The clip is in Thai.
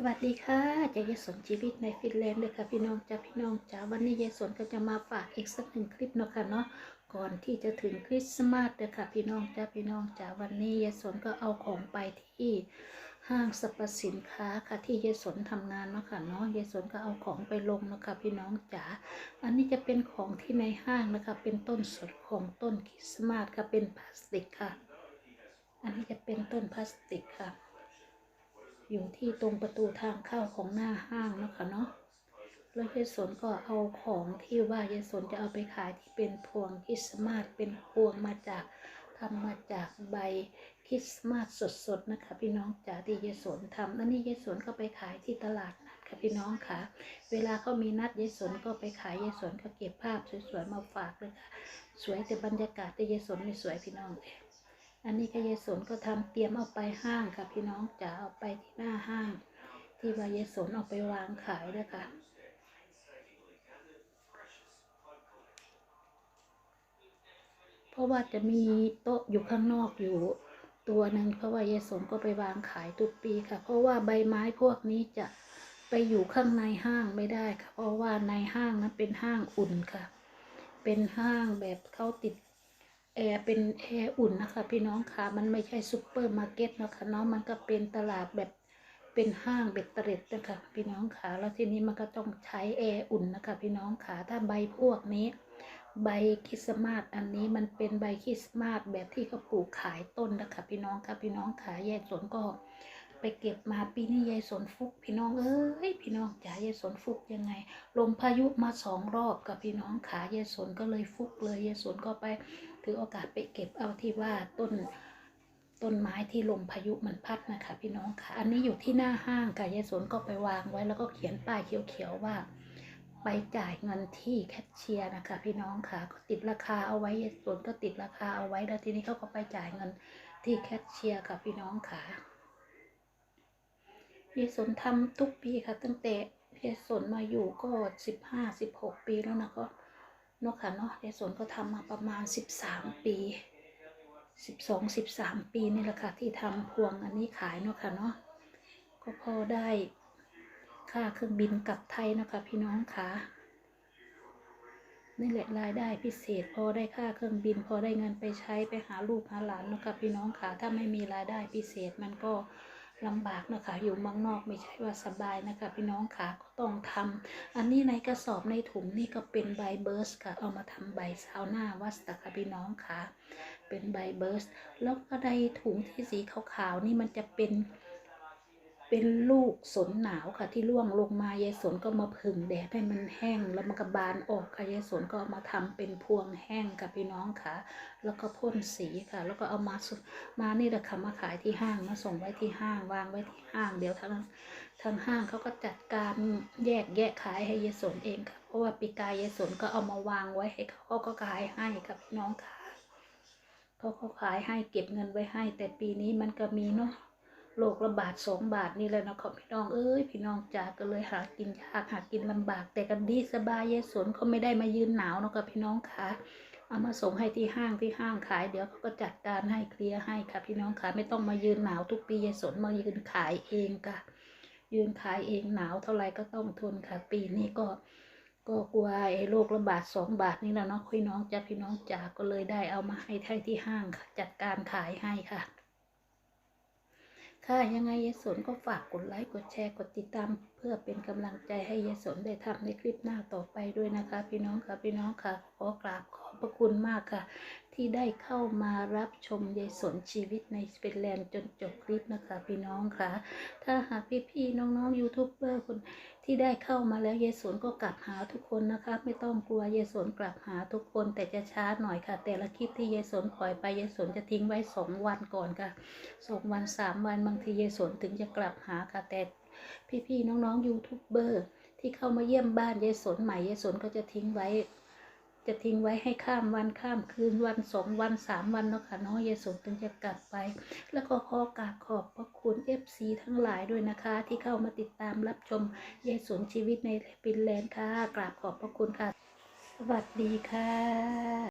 สวัสดีค่ะเจยสนชีวิตในฟินแลนด์เลยค่ะพี่น้องจ้าพี่น้องจ้าวันนี้ยายสนก็จะมาฝากอีกสักหนึ่งคลิปเนาะค่ะเนาะก่อนที่จะถึงคริสต์มาสเด้อค่ะพี่น้องจ้าพี่น้องจ้าวันนี้ยายสนก็เอาของไปที่ห้างสรรพสินค้าค่ะที่ยายสนทำงานเนาะค่ะเนาะยายสนก็เอาของไปลงเนาะค่ะพี่น้องจ๋าอันนี้จะเป็นของที่ในห้างนะคะ เป็นต้นสดของต้นคริสต์มาสค่ะเป็นพลาสติกค่ะ อันนี้จะเป็นต้นพลาสติกค่ะ อยู่ที่ตรงประตูทางเข้าของหน้าห้างนะคะเนาะแล้วยายสนก็เอาของที่ว่ายายสนจะเอาไปขายที่เป็นพวงคริสต์มาสเป็นพวงมาจากทำมาจากใบคริสต์มาสสดๆนะคะ พี่น้องจ๋าที่ยายสนทำอันนี้ยายสนก็ไปขายที่ตลาดนัดค่ะพี่น้องค่ะ เวลาเขามีนัดยายสนก็ไปขายยายสนก็เก็บภาพสวยๆมาฝากเลยค่ะ สวยแต่บรรยากาศที่ยายสนไม่สวยพี่น้องเลย อันนี้ก็ยายสนก็ทำเตรียมเอาไปห้างค่ะพี่น้องจ๋าเอาไปที่หน้าห้าง ที่ว่ายายสนเอาไปวางขายด้วยค่ะเพราะว่าจะมีโต๊ะอยู่ข้างนอกอยู่ตัวหนึ่งเพราะว่ายายสนก็ไปวางขายทุกปีค่ะ เพราะว่าใบไม้พวกนี้จะไปอยู่ข้างในห้างไม่ได้ค่ะ เพราะว่าในห้างนั้นเป็นห้างอุ่นค่ะ เป็นห้างแบบเขาติด แอร์เป็นแอร์อุ่นนะคะพี่น้องค่ะ มันไม่ใช่ซูเปอร์มาร์เก็ตนะคะเนาะมันก็เป็นตลาดแบบเป็นห้างเบ็ดเตร็ดนะคะพี่น้องค่ะแล้วทีนี้มันก็ต้องใช้แอร์อุ่นนะคะพี่น้องค่ะถ้าใบพวกนี้ ใบคริสต์มาสอันนี้มันเป็นใบคริสต์มาสแบบที่เขาปลูกขายต้นนะคะพี่น้องค่ะพี่น้องค่ะยกสวนก็ ไปเก็บมาปีนี้ยายสนฟุก พี่น้องเอ้ยพี่น้องจ๋ายายสนฟุกยังไง ลมพายุมาสองรอบกับพี่น้องขายายสนก็เลยฟุกเลยยายสนก็ไปถือโอกาสไปเก็บเอาที่ว่าต้นต้นไม้ที่ลมพายุมันพัดนะคะพี่น้องค่ะ อันนี้อยู่ที่หน้าห้างค่ะยายสนก็ไปวางไว้แล้วก็เขียนป้ายเขียวๆว่า ไปจ่ายเงินที่แคชเชียร์นะคะ พี่น้องค่ะก็ติดราคาเอาไว้ยายสนก็ติดราคาเอาไว้แล้วทีนี้เขาก็ไปจ่ายเงินที่แคชเชียร์ค่ะพี่น้องค่ะ ยายสนทำทุกปีค่ะ ตั้งแต่ยายสนมาอยู่ก็สิบห้าสิบหกปีแล้วนะก็เนาะค่ะเนาะยายสนก็ทำมาประมาณสิบสามปีสิบสองสิบสามปีนี่แหละค่ะที่ทำพวงอันนี้ขายเนาะค่ะเนาะก็พอได้ค่าเครื่องบินกลับไทยนะคะพี่น้องค่ะนี่แหละรายได้พิเศษ พอได้ค่าเครื่องบิน พอได้เงินไปใช้ไปหาลูกหาหลานนะค่ะพี่น้องค่ะถ้าไม่มีรายได้พิเศษมันก็ ลำบากนะคะ อยู่เมืองนอกไม่ใช่ว่าสบายนะคะ พี่น้องค่ะก็ต้องทำอันนี้ในกระสอบในถุงนี่ก็เป็นใบเบิร์สค่ะ เอามาทำใบซาวน่าวัสตะค่ะพี่น้องค่ะ เป็นใบเบิร์สแล้วก็ในถุงที่สีขาวๆนี่มันจะเป็น เป็นลูกสนหนาวค่ะที่ร่วงลงมายายสนก็มาผึ่งแดดให้มันแห้งแล้วมันก็บานออกค่ะยายสนก็ามาทำเป็นพวงแห้งค่ะพี่น้องค่ะ แล้วก็พ่นสีค่ะ แล้วก็เอามาสุมานี่แหละค่ะมาขายที่ห้างมาส่งไว้ที่ห้างวางไว้ที่ห้างเดี๋ยวทางทางห้างเขาก็จัดการแยกแยะขายให้ยายสนเองค่ะ เพราะว่าปีกายยายสนก็เอามาวางไว้ให้เขาเขาก็ขายให้ค่ะพี่น้องค่ะเขาก็ขายให้เก็บเงินไว้ให้ แต่ปีนี้มันก็มีเนาะ โรคระบาดสองบาทนี่แหละเนาะค่ะพี่น้องเอ้ยพี่น้องจ๋าก็เลยหากินยากหากินลำบาก แต่กันดีสบายยายสนเขาไม่ได้มายืนหนาวเนาะค่ะพี่น้องค่ะเอามาส่งให้ที่ห้างที่ห้างขายเดี๋ยวเขาก็จัดการให้เคลียร์ให้ค่ะ พี่น้องค่ะไม่ต้องมายืนหนาวทุกปียายสนมายืนขายเองค่ะ ยืนขายเองหนาวเท่าไรก็ต้องทนค่ะ ปีนี้ก็ ก็กลัวไอ้โรคระบาดสองบาทนี่แหละเนาะพี่น้องจ้าพี่น้องจ๋าก็เลยได้เอามาให้ที่ที่ห้างค่ะจัดการขายให้ค่ะ ถ้ายังไงยายสนก็ฝากกดไลค์กดแชร์กดติดตาม เพื่อเป็นกำลังใจให้ยายสนได้ทำในคลิปหน้าต่อไปด้วยนะคะ พี่น้องค่ะพี่น้องค่ะขอกราบขอบ พระคุณมากค่ะ ที่ได้เข้ามารับชมยายสนชีวิตในฟินแลนด์จนจบคลิปนะคะ พี่น้องค่ะ ถ้าหากพี่ๆน้องๆยูทูบเบอร์คนที่ได้เข้ามาแล้วยายสนก็กลับหาทุกคนนะคะ ไม่ต้องกลัวยายสนกลับหาทุกคนแต่จะช้าหน่อยค่ะ แต่ละคลิปที่ยายสนปล่อยไปยายสนจะทิ้งไว้สองวันก่อนค่ะสองวันสามวันบางทียายสนถึงจะกลับหาค่ะแต่พี่ๆน้องๆยูทูบเบอร์ที่เข้ามาเยี่ยมบ้านยายสนใหม่ยายสนก็จะทิ้งไว้ จะทิ้งไว้ให้ข้ามวันข้ามคืนวันสองวันสามวันเนาะค่ะเนาะยายสนถึงจะกลับไป แล้วก็ขอกราบขอบพระคุณ FC ทั้งหลายด้วยนะคะ ที่เข้ามาติดตามรับชมยายสนชีวิตในฟินแลนด์ค่ะกราบขอบพระคุณค่ะ สวัสดีค่ะ